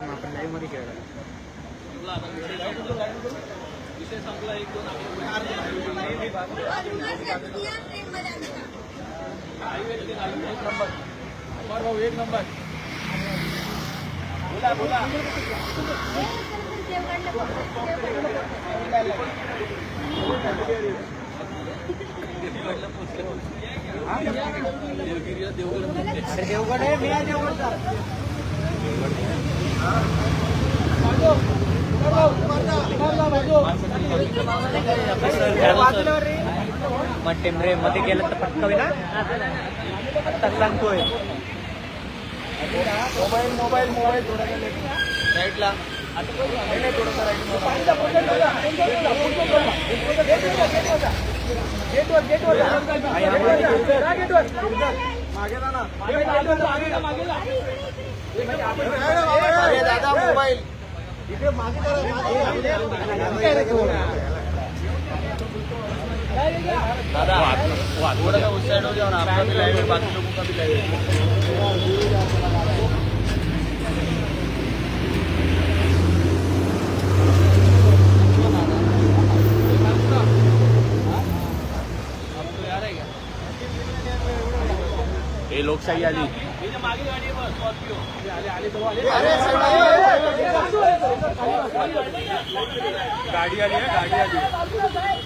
आपण लाईव्ह मध्ये खेळला एक नंबर। बोला बोला अरे देवगड आहे मी आहे देवगडचा मग टेंबरे मध्ये गेलं तर पटकवी ना आत्ताच सांगतोय मोबाईल. मोबाईल मोबाईल मागे ना मागे. दादा मोबाईल. इथे मागे दादा थोड़ा सा उस साइड हो जाओ आपका भी लाइव है बाकी लोगों का भी लाइव है। हे लोकशाही आली गाडी आली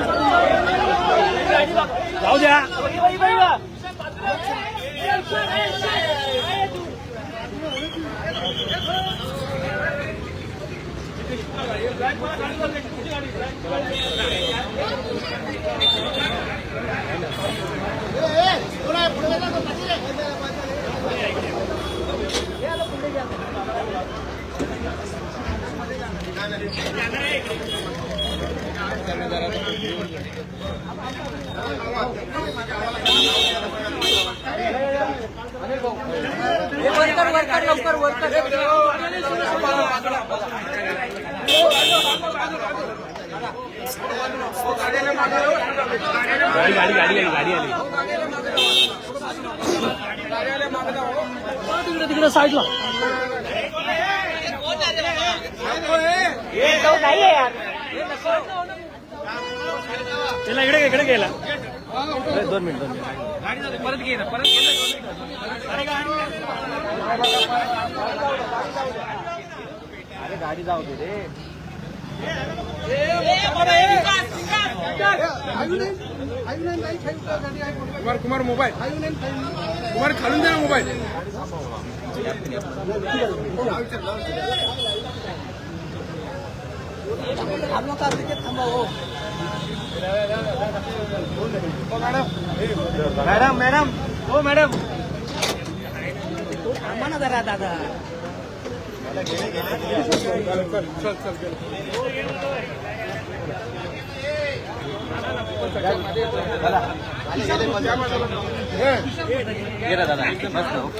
好去。Thank you. वर्कर वर्कर लवकर वर्कर गाडी गाडी गाडी आली. गाडी आली तिकडे साईडला नाही यार. चला इकडे इकडे गेला दोन मिनिट दोन मिनिट. परत घे परत अरे गाडी जाऊ दे रे. कुमार कुमार मोबाईल. कुमार खालून द्या मोबाईल. मॅडम मॅडम हो मॅडम थांबा ना जरा दादा चल चल चल गेला दादा मस्त ओके